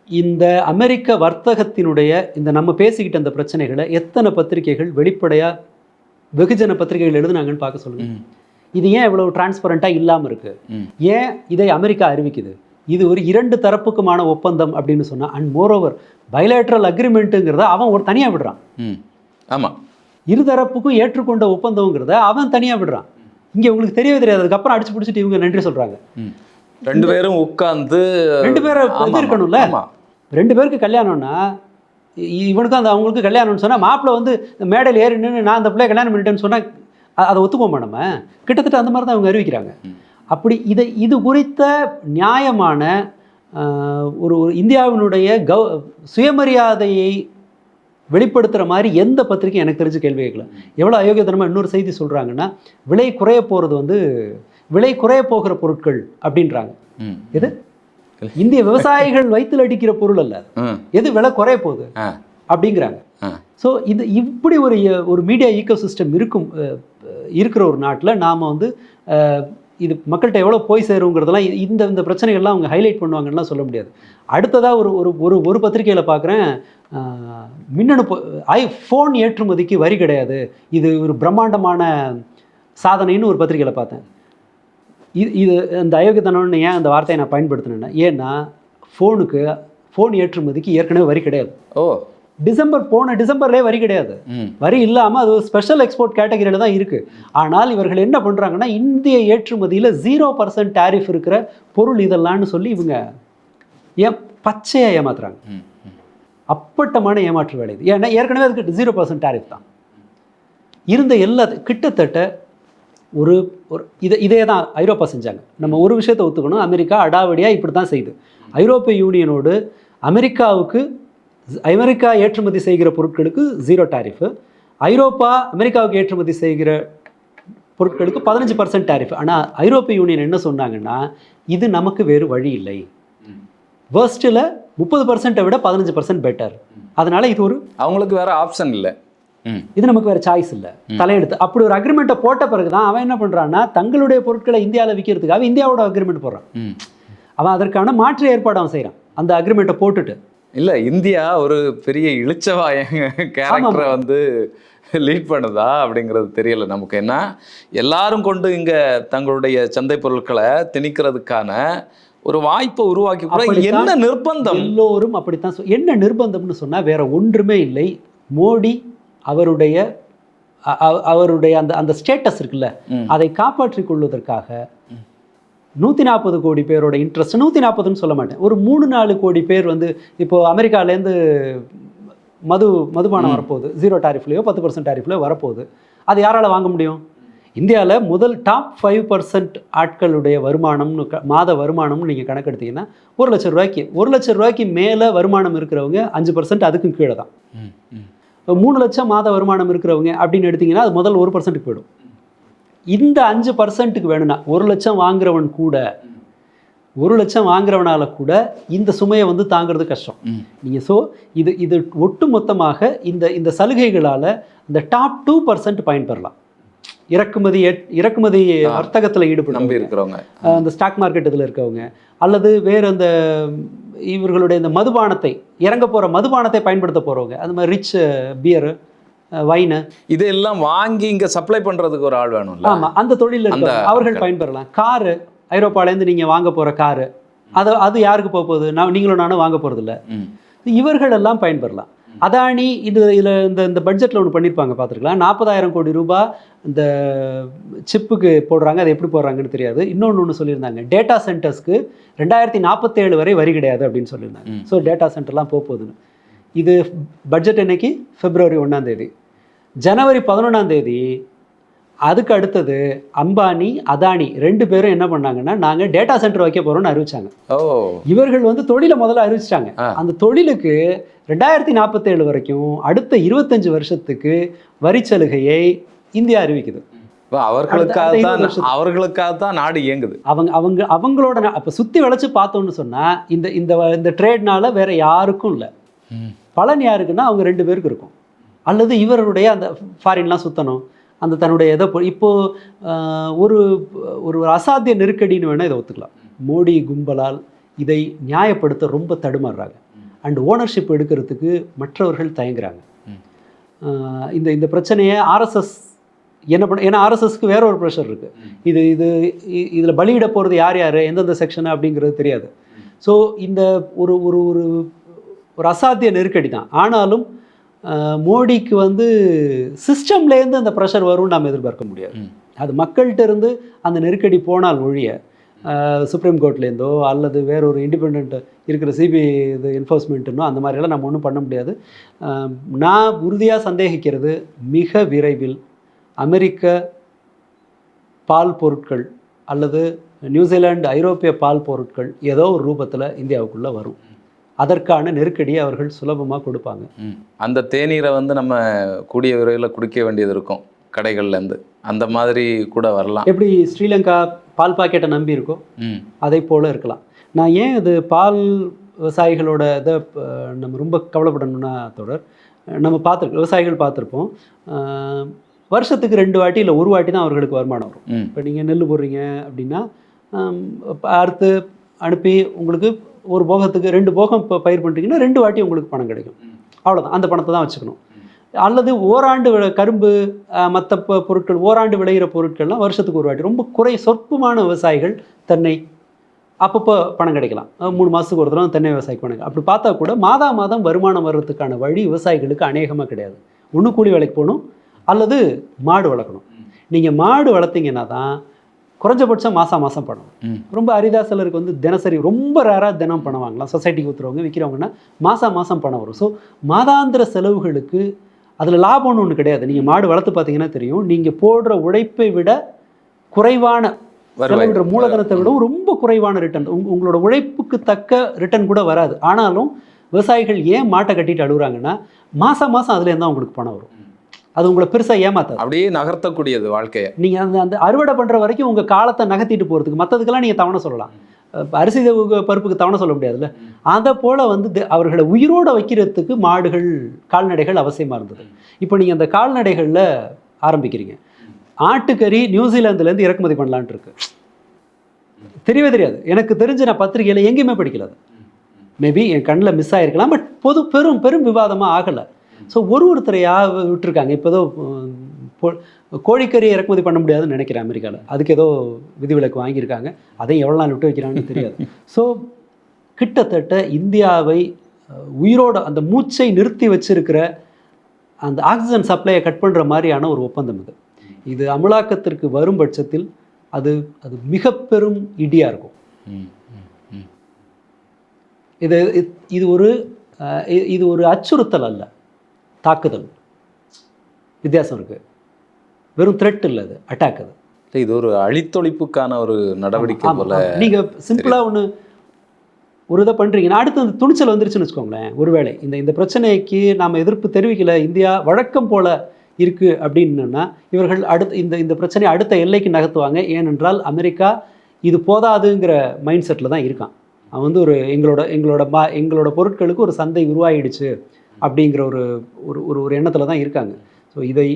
இந்த அமெரிக்க வர்த்தகத்தினுடைய இந்த நம்ம பேசிக்கிட்ட அந்த பிரச்சனைகளை எத்தனை பத்திரிகைகள் வெளிப்படையாக வெகுஜன பத்திரிகைகள் எழுதுனாங்கன்னு பார்க்க சொல்லுங்க. ம், இது ஏன் இவ்வளவு டிரான்ஸ்பரண்ட்டாக இல்லாமல் இருக்கு. ஏன் இதை அமெரிக்கா அறிவிக்குது? இது ஒரு இரண்டு தரப்புக்குமான ஒப்பந்தம் அப்படின்னு சொன்னா அண்ட் மோரோவர் பைலேட்ரல் அக்ரிமெண்ட்டுங்கிறத அவன் ஒரு தனியாக விடுறான். ம். ஆமா. இருதரப்புக்கும் ஏற்றுக்கொண்ட ஒப்பந்தங்கிறத அவன் தனியாக விடுறான். இங்கே உங்களுக்கு தெரியவே தெரியாது. அதுக்கப்புறம் அடிச்சு பிடிச்சிட்டு இவங்க நன்றி சொல்கிறாங்க ரெண்டு பேரும் உட்கார்ந்து ரெண்டு பேரை ஆமா, இது இருக்கணும்ல ரெண்டு பேருக்கு கல்யாணம்னா இவனுக்கும் அந்த அவங்களுக்கு கல்யாணம்னு சொன்னால் மாப்பிள்ளை வந்து மேடையில் ஏறி நின்று நான் அந்த பிள்ளைய கல்யாணம் பண்ணிட்டேன்னு சொன்னால் அதை ஒத்துப்போமா நம்ம? கிட்டத்தட்ட அந்த மாதிரி தான் அவங்க அறிவிக்கிறாங்க. அப்படி இதை இது குறித்த நியாயமான ஒரு ஒரு இந்தியாவினுடைய கௌ சுயமரியாதையை வெளிப்படுத்துகிற மாதிரி எந்த பத்திரிக்கையும் எனக்கு தெரிஞ்சு கேள்வி கேட்கல. எவ்வளோ அயோக்கியத்தனமாக இன்னொரு செய்தி சொல்கிறாங்கன்னா விலை குறைய போகிறது வந்து விலை குறைய போகிற பொருட்கள் அப்படின்றாங்க. ம். எது இந்திய விவசாயிகள் வயிற்றில் அடிக்கிற பொருள் அல்ல. எது விலை குறைய போகுது. அப்படிங்கிறாங்க. ஸோ இது இப்படி ஒரு ஒரு மீடியா ஈக்கோ சிஸ்டம் இருக்கும் இருக்கிற ஒரு நாட்டில் நாம் வந்து இது மக்கள்கிட்ட எவ்வளோ போய் சேருங்கிறதெல்லாம் இந்த இந்த பிரச்சனைகள்லாம் அவங்க ஹைலைட் பண்ணுவாங்கன்னுலாம் சொல்ல முடியாது. அடுத்ததாக ஒரு ஒரு ஒரு ஒரு பத்திரிகையில் பார்க்குறேன் மின்னணு ஐ ஃபோன் ஏற்றுமதிக்கு வரி கிடையாது. இது ஒரு பிரம்மாண்டமான சாதனைன்னு ஒரு பத்திரிகையில் பார்த்தேன். இது இது இந்த அயோக்கியத்தனம்னு ஏன் அந்த வார்த்தையை நான் பயன்படுத்தினேன்னா ஏன்னா ஃபோனுக்கு ஃபோன் ஏற்றுமதிக்கு ஏற்கனவே வரி கிடையாது. ஓ. டிசம்பர் போன டிசம்பர்லேயே வரி கிடையாது. வரி இல்லாமல் அது ஒரு ஸ்பெஷல் எக்ஸ்போர்ட் கேட்டகரியில் தான் இருக்குது ஆனால் இவர்கள் என்ன பண்ணுறாங்கன்னா இந்திய ஏற்றுமதியில் ஜீரோ பர்சன்ட் டேரிஃப் இருக்கிற பொருள் இதெல்லாம்னு சொல்லி இவங்க ஏன் பச்சையாக ஏமாத்துறாங்க. அப்பட்டமான ஏமாற்று வேலை இது. ஏன்னா ஏற்கனவே அதுக்கு ஜீரோ பர்சன்ட் டேரிஃப் தான். இருந்த எல்லா கிட்டத்தட்ட ஒரு ஒரு இதை இதே தான் ஐரோப்பா செஞ்சாங்க. நம்ம ஒரு விஷயத்தை ஒத்துக்கணும். அமெரிக்கா அடாவடியாக இப்படி தான் செய்யுது ஐரோப்பிய யூனியனோடு அமெரிக்காவுக்கு அமெரிக்கா ஏற்றுமதி செய்கிற பொருட்களுக்கு ஜீரோ டாரிஃபு ஐரோப்பா அமெரிக்காவுக்கு ஏற்றுமதி செய்கிற பொருட்களுக்கு பதினஞ்சு பர்சன்ட் டாரிஃப் ஆனால் ஐரோப்பிய யூனியன் என்ன சொன்னாங்கன்னா இது நமக்கு வேறு வழி இல்லை. வேர்ஸ்ட்டில் முப்பது பர்சன்ட்டை விட பதினஞ்சு பர்சன்ட் பெட்டர் அதனால இது ஒரு அவங்களுக்கு வேற ஆப்ஷன் இல்லை. இது நமக்கு வேற சாய்ஸ் இல்லை. தலையெடுத்து அப்படி ஒரு அக்ரிமெண்ட்டை போட்ட பிறகு தான் அவன் என்ன பண்ணுறான்னா தங்களுடைய பொருட்களை இந்தியாவில் விற்கிறதுக்காக இந்தியாவோட அக்ரிமெண்ட் போடுறான். அவன் அதற்கான மாற்று ஏற்பாடு அவன் செய்கிறான் அந்த அக்ரிமெண்ட்டை போட்டுட்டு. இல்ல இந்தியா ஒரு பெரிய இளிச்சவாய கேரக்டரை வந்து லீட் பண்ணுதா அப்படிங்கிறது தெரியல நமக்கு. என்ன எல்லாரும் கொண்டு இங்க தங்களுடைய சந்தை பொருட்களை திணிக்கிறதுக்கான ஒரு வாய்ப்பை உருவாக்கி கூட என்ன நிர்பந்தம்? எல்லோரும் அப்படித்தான் என்ன நிர்பந்தம்னு சொன்னா வேற ஒன்றுமே இல்லை. மோடி அவருடைய அவருடைய அந்த அந்த ஸ்டேட்டஸ் இருக்குல்ல. அதை காப்பாற்றிக் கொள்வதற்காக நூற்றி நாற்பது கோடி பேரோட இன்ட்ரெஸ்ட் நூற்றி நாற்பதுன்னு சொல்ல மாட்டேன். ஒரு மூணு நாலு கோடி பேர் வந்து இப்போ அமெரிக்காலேருந்து மது மதுபானம் வரப்போகுது. ஜீரோ டாரிஃப்லையோ பத்து பர்சன்ட் டாரிஃப்லையோ வரப்போகுது. அது யாரால வாங்க முடியும்? இந்தியாவில் முதல் டாப் ஃபைவ் பர்சன்ட் ஆட்களுடைய வருமானம்னு க- மாத வருமானம்னு நீங்கள் கணக்கெடுத்தீங்கன்னா ஒரு லட்சம் ரூபாய்க்கு ஒரு லட்சம் ரூபாய்க்கு மேலே வருமானம் இருக்கிறவங்க அஞ்சு பர்சன்ட் அதுக்கும் கீழே தான் மூணு லட்சம் மாத வருமானம் இருக்கிறவங்க அப்படின்னு எடுத்தீங்கன்னா அது முதல் ஒரு பர்சன்ட்டுக்கு போயிடும். இந்த அஞ்சு பர்சன்ட்டுக்கு வேணும்னா ஒரு லட்சம் வாங்குறவன் கூட ஒரு லட்சம் வாங்குறவனால கூட இந்த சுமையை வந்து தாங்கிறது கஷ்டம். நீங்கள் ஸோ இது இது ஒட்டு மொத்தமாக இந்த இந்த சலுகைகளால் இந்த டாப் டூ பர்சன்ட் பயன்பெறலாம். இறக்குமதி இறக்குமதி வர்த்தகத்தில் ஈடுபடும் அந்த ஸ்டாக் மார்க்கெட் இதில் இருக்கவங்க அல்லது வேறு அந்த இவர்களுடைய இந்த மதுபானத்தை இறங்க போகிற மதுபானத்தை பயன்படுத்த போகிறவங்க அந்த மாதிரி ரிச் பியரு வைனு இதெல்லாம் வாங்கி இங்க சப்ளை பண்றதுக்கு ஒரு ஆள் வேணும்ல? ஆமாம் அந்த தொழிலில் அவர்கள் பயன்பெறலாம். காரு ஐரோப்பாலேருந்து நீங்கள் வாங்க போகிற காரு அது அது யாருக்கு போக போகுது? நான் நீங்களும் நானும் வாங்க போகிறதில்ல ம். இவர்கள் எல்லாம் பயன்பெறலாம். அதானி இது இதில் இந்த இந்த பட்ஜெட்டில் ஒன்று பண்ணியிருப்பாங்க பார்த்துருக்கலாம். நாற்பதாயிரம் கோடி ரூபாய் இந்த சிப்புக்கு போடுறாங்க அது எப்படி போடுறாங்கன்னு தெரியாது. இன்னொன்று ஒன்று சொல்லியிருந்தாங்க டேட்டா சென்டர்ஸ்க்கு ரெண்டாயிரத்தி நாற்பத்தேழு வரை வரி கிடையாது அப்படின்னு சொல்லியிருந்தாங்க. ஸோ டேட்டா சென்டர்லாம் போக போகுதுன்னு இது பட்ஜெட் என்னைக்கு? பிப்ரவரி ஒன்றாம் தேதி. ஜனவரி பதினொன்றாம் தேதி அதுக்கு அடுத்தது அம்பானி அதானி ரெண்டு பேரும் என்ன பண்ணாங்கன்னா நாங்கள் டேட்டா சென்டர் வைக்க போகிறோம்னு அறிவிச்சாங்க. இவர்கள் வந்து தொழிலை முதல்ல அறிவிச்சிட்டாங்க. அந்த தொழிலுக்கு ரெண்டாயிரத்தி நாற்பத்தேழு வரைக்கும் அடுத்த இருபத்தஞ்சு வருஷத்துக்கு வரி சலுகையை இந்தியா அறிவிக்குது. அவர்களுக்காக தான். அவர்களுக்காக தான் நாடு இயங்குது. அவங்க அவங்க அவங்களோட அப்ப சுத்தி வளைச்சு பார்த்தோம்னு சொன்னா இந்த இந்த இந்த ட்ரேட்னால வேற யாருக்கும் இல்லை. பலன் யாருக்குன்னா அவங்க ரெண்டு பேருக்கு இருக்கும். அல்லது இவருடைய அந்த ஃபாரின்லாம் சுத்தணும். அந்த தன்னுடைய எதை பொ- இப்போ ஆஹ், ஒரு ஒரு அசாத்திய நெருக்கடின்னு வேணால் இதை ஒத்துக்கலாம். மோடி கும்பலால் இதை நியாயப்படுத்த ரொம்ப தடுமாறுறாங்க. அண்ட் ஓனர்ஷிப் எடுக்கிறதுக்கு மற்றவர்கள் தயங்குறாங்க. இந்த இந்த பிரச்சனையை ஆர்எஸ்எஸ் என்ன பண்ண ஏன்னா ஆர்எஸ்எஸ்க்கு வேற ஒரு ப்ரெஷர் இருக்குது இது இது இதில் பலியிட போகிறது யார் யார் எந்தெந்த செக்ஷன் அப்படிங்கிறது தெரியாது. ஸோ இந்த ஒரு ஒரு ஒரு ஒரு அசாத்திய நெருக்கடி தான். ஆனாலும் மோடிக்கு வந்து சிஸ்டம்லேருந்து அந்த ப்ரெஷர் வரும்னு நாம் எதிர்பார்க்க முடியாது. அது மக்கள்கிட்ட இருந்து அந்த நெருக்கடி போனால் ஒழிய சுப்ரீம் கோர்ட்லேருந்தோ அல்லது வேற ஒரு இண்டிபெண்ட் இருக்கிற சிபிஐ இது என்ஃபோர்ஸ்மெண்ட்டுன்னோ அந்த மாதிரியெல்லாம் நம்ம ஒன்றும் பண்ண முடியாது. நான் உறுதியாக சந்தேகிக்கிறது மிக விரைவில் அமெரிக்க பால் பொருட்கள் அல்லது நியூசிலாந்து ஐரோப்பிய பால் பொருட்கள் ஏதோ ஒரு ரூபத்தில் இந்தியாவுக்குள்ளே வரும். அதற்கான நெருக்கடியை அவர்கள் சுலபமாக கொடுப்பாங்க. அந்த தேநீரை வந்து நம்ம கூடிய விரைவில் குடிக்க வேண்டியது இருக்கும். கடைகள்லேருந்து. அந்த மாதிரி கூட வரலாம். எப்படி ஸ்ரீலங்கா பால் பாக்கெட்டை நம்பி இருக்கோ ம். அதை போல இருக்கலாம். நான் ஏன் இது பால் விவசாயிகளோட இதை நம்ம ரொம்ப கவலைப்படணும்னா தொடர் நம்ம பார்த்துருக்கோம் விவசாயிகள் பார்த்துருப்போம். வருஷத்துக்கு ரெண்டு வாட்டி இல்லை ஒரு வாட்டி தான் அவர்களுக்கு வருமானம் வரும். இப்போ நீங்கள் நெல் போடுறீங்க அப்படின்னா அறுத்து அனுப்பி உங்களுக்கு ஒரு போகத்துக்கு ரெண்டு போகம் இப்போ பயிர் பண்ணுறீங்கன்னா ரெண்டு வாட்டி உங்களுக்கு பணம் கிடைக்கும். அவ்வளோதான் அந்த பணத்தை தான் வச்சுக்கணும். அல்லது ஓராண்டு கரும்பு மற்ற பொருட்கள் ஓராண்டு விளையிற பொருட்கள்லாம் வருஷத்துக்கு ஒரு வாட்டி. ரொம்ப குறை சொற்பமான விவசாயிகள் தென்னை அப்பப்போ பணம் கிடைக்கலாம். மூணு மாதத்துக்கு ஒரு தடவை தென்னை விவசாயிக்கு பணம். அப்படி பார்த்தா கூட மாதா மாதம் வருமானம் வர்றதுக்கான வழி விவசாயிகளுக்கு அநேகமாக கிடையாது. ஒன்று கூலி வேலைக்கு போகணும் அல்லது மாடு வளர்க்கணும். நீங்கள் மாடு வளர்த்தீங்கன்னா தான் குறைஞ்சபட்சம் மாதம் மாதம் பணம் ரொம்ப அரிதா சிலருக்கு வந்து தினசரி ரொம்ப ரேராக தினம் பணம் வாங்கலாம் சொசைட்டிக்கு ஊற்றுறவங்க விற்கிறவங்கன்னா மாதம் மாதம் பணம் வரும். ஸோ மாதாந்திர செலவுகளுக்கு அதில் லாபம்னு ஒன்று கிடையாது. நீங்கள் மாடு வளர்த்து பார்த்தீங்கன்னா தெரியும். நீங்கள் போடுற உழைப்பை விட குறைவான. செலவிடுற மூலதனத்தை விட ரொம்ப குறைவான ரிட்டர்ன் உங்களோட உழைப்புக்கு தக்க ரிட்டர்ன் கூட வராது. ஆனாலும் விவசாயிகள் ஏன் மாட்டை கட்டிட்டு அழுகுறாங்கன்னா மாதம் மாதம் அதுலேருந்து தான் உங்களுக்கு பணம் வரும். அது உங்களை பெருசாக ஏமாத்தாது. அப்படியே நகர்த்தக்கூடியது வாழ்க்கையை. நீங்கள் அந்த அந்த அறுவடை பண்ணுற வரைக்கும் உங்கள் காலத்தை நகர்த்திட்டு போகிறதுக்கு மற்றதுக்கெல்லாம் நீங்கள் தவணை சொல்லலாம். அரிசி பருப்புக்கு தவணை சொல்ல முடியாதுல்ல? அதை போல் வந்து அவர்களை உயிரோட வைக்கிறதுக்கு மாடுகள் கால்நடைகள் அவசியமாக இருந்தது. இப்போ நீங்கள் அந்த கால்நடைகளில் ஆரம்பிக்கிறீங்க. ஆட்டுக்கறி நியூசிலாந்துலேருந்து இறக்குமதி பண்ணலான்ட்டு இருக்கு. தெரியவே தெரியாது. எனக்கு தெரிஞ்ச நான் பத்திரிகையில் எங்கேயுமே படிக்கல மேபி என் கண்ணில் மிஸ் ஆகிருக்கலாம் பட் பொது பெரும் பெரும் விவாதமாக ஆகலை. ஸோ ஒரு ஒருத்தரையா விட்டுருக்காங்க. இப்போ ஏதோ உம், பொ- கோழிக்கறி இறக்குமதி பண்ண முடியாதுன்னு நினைக்கிறேன் அமெரிக்காவில் அதுக்கு ஏதோ விதிவிலக்கு வாங்கியிருக்காங்க. அதையும் எவ்வளோ நாள் விட்டு வைக்கிறாங்கன்னு தெரியாது. ஸோ கிட்டத்தட்ட இந்தியாவை உயிரோட அந்த மூச்சை நிறுத்தி வச்சிருக்கிற அந்த ஆக்சிஜன் சப்ளையை கட் பண்ணுற மாதிரியான ஒரு ஒப்பந்தம் இது. இது அமலாக்கத்திற்கு வரும் பட்சத்தில் அது அது மிக பெரும் இடியாக இருக்கும். இது இது- ஒரு இது ஒரு அச்சுறுத்தல் அல்ல. தாக்குதல். வித்தியாசம் இருக்கு. வெறும் த்ரெட் இல்லை அது அட்டாக் அது. இது ஒரு அழித்தொழிப்புக்கான ஒரு நடவடிக்கை போல ஆமா. நீங்க சிம்பிளா ஒண்ணு ஒரு இதை பண்றீங்கன்னா அடுத்து அந்த துணிச்சல் வந்துருச்சுன்னு வச்சுக்கோங்களேன் ஒருவேளை இந்த இந்த பிரச்சனைக்கு நாம எதிர்ப்பு தெரிவிக்கல இந்தியா வழக்கம் போல இருக்கு அப்படின்னா இவர்கள் அடுத்து இந்த இந்த பிரச்சனையை அடுத்த எல்லைக்கு நகர்த்துவாங்க. ஏனென்றால் அமெரிக்கா இது போதாதுங்கிற மைண்ட் செட்டில் தான் இருக்கான். அவன் வந்து ஒரு எங்களோட எங்களோட மா எங்களோட பொருட்களுக்கு ஒரு சந்தை உருவாயிடுச்சு. அப்படிங்கிற ஒரு ஒரு ஒரு ஒரு எண்ணத்தில் தான் இருக்காங்க. ஸோ இதை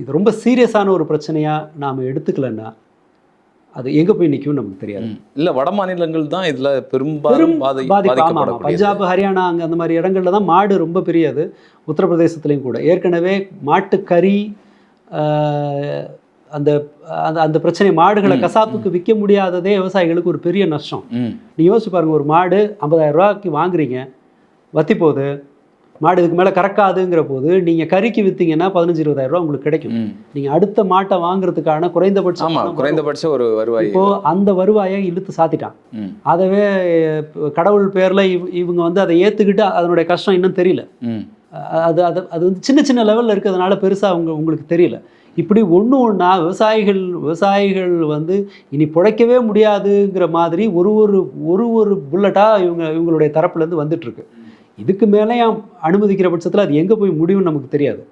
இது ரொம்ப சீரியஸான ஒரு பிரச்சனையாக நாம் எடுத்துக்கலன்னா அது எங்கே போய் நிற்கும் நமக்கு தெரியாது. இல்ல வட மாநிலங்கள் தான் இதுல பெரும் பெரும்பாலும் பாதி பாதிப்பு. ஆமாம் ஆமாம் பாதிக்கப்படக்கூடியது. பஞ்சாப் ஹரியானா அங்கே அந்த மாதிரி இடங்கள்ல தான் மாடு ரொம்ப பெரியது. உத்தரப்பிரதேசத்துலேயும் கூட. ஏற்கனவே மாட்டுக்கறி அந்த அந்த அந்த பிரச்சனை மாடுகளை கசாப்புக்கு விற்க முடியாததே விவசாயிகளுக்கு ஒரு பெரிய நஷ்டம். நீ யோசிச்சு பாருங்க ஒரு மாடு 50000 ரூபாய்க்கு வாங்குறீங்க. வத்தி போகுது மாடு இதுக்கு மேலே கறக்காதுங்கிற போது நீங்கள் கறிக்கு விற்றீங்கன்னா பதினஞ்சு இருபதாயிரம் ரூபா உங்களுக்கு கிடைக்கும். நீங்கள் அடுத்த மாட்டை வாங்குறதுக்கான குறைந்தபட்ச ஆமா பணம் வரும். குறைந்தபட்ச ஒரு வருவாய் இப்போ அந்த வருவாயை இழுத்து சாத்திட்டான். அதவே கடவுள் பேரில் இவ் இவங்க வந்து அதை ஏற்றுக்கிட்டு அதனுடைய கஷ்டம் இன்னும் தெரியல. அது அது அது வந்து சின்ன சின்ன லெவலில் இருக்கிறதுனால பெருசாக அவங்க உங்களுக்கு தெரியல. இப்படி ஒன்று ஒன்றா விவசாயிகள் விவசாயிகள் வந்து இனி பிழைக்கவே முடியாதுங்கிற மாதிரி ஒரு ஒரு ஒரு ஒரு புல்லட்டாக இவங்க இவங்களுடைய தரப்புலேருந்து வந்துட்டுருக்கு இதுக்கு மேலேயும் அனுமதிக்கிற பட்சத்தில் அது எங்கே போய் முடியும்னு நமக்கு தெரியாது.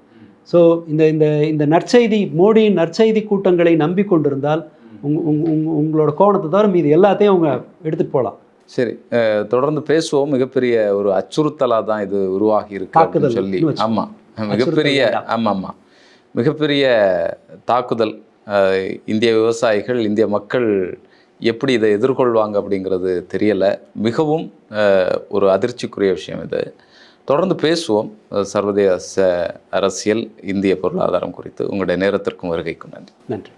ஸோ இந்த இந்த இந்த நற்செய்தி மோடியின் நற்செய்தி கூட்டங்களை நம்பிக்கொண்டிருந்தால் உங் உங் உங் உங்களோட கோணத்தை தவிர மீது எல்லாத்தையும் அவங்க எடுத்துகிட்டு போகலாம். சரி தொடர்ந்து பேசுவோம். மிகப்பெரிய ஒரு அச்சுறுத்தலா தான் இது உருவாகி இருக்கு சொல்லி. இன்னும் வச்சுக்கோ. ஆமா. மிகப்பெரிய வேண்டாம். ஆமா ஆமா மிகப்பெரிய தாக்குதல் இந்திய விவசாயிகள் இந்திய மக்கள் எப்படி இதை எதிர்கொள்வாங்க அப்படிங்கிறது தெரியலை. மிகவும் ஒரு அதிர்ச்சிக்குரிய விஷயம் இது. தொடர்ந்து பேசுவோம். சர்வதேச அரசியல் இந்திய பொருளாதாரம் குறித்து. உங்களுடைய நேரத்திற்கும் வருகைக்கும் நன்றி. நன்றி.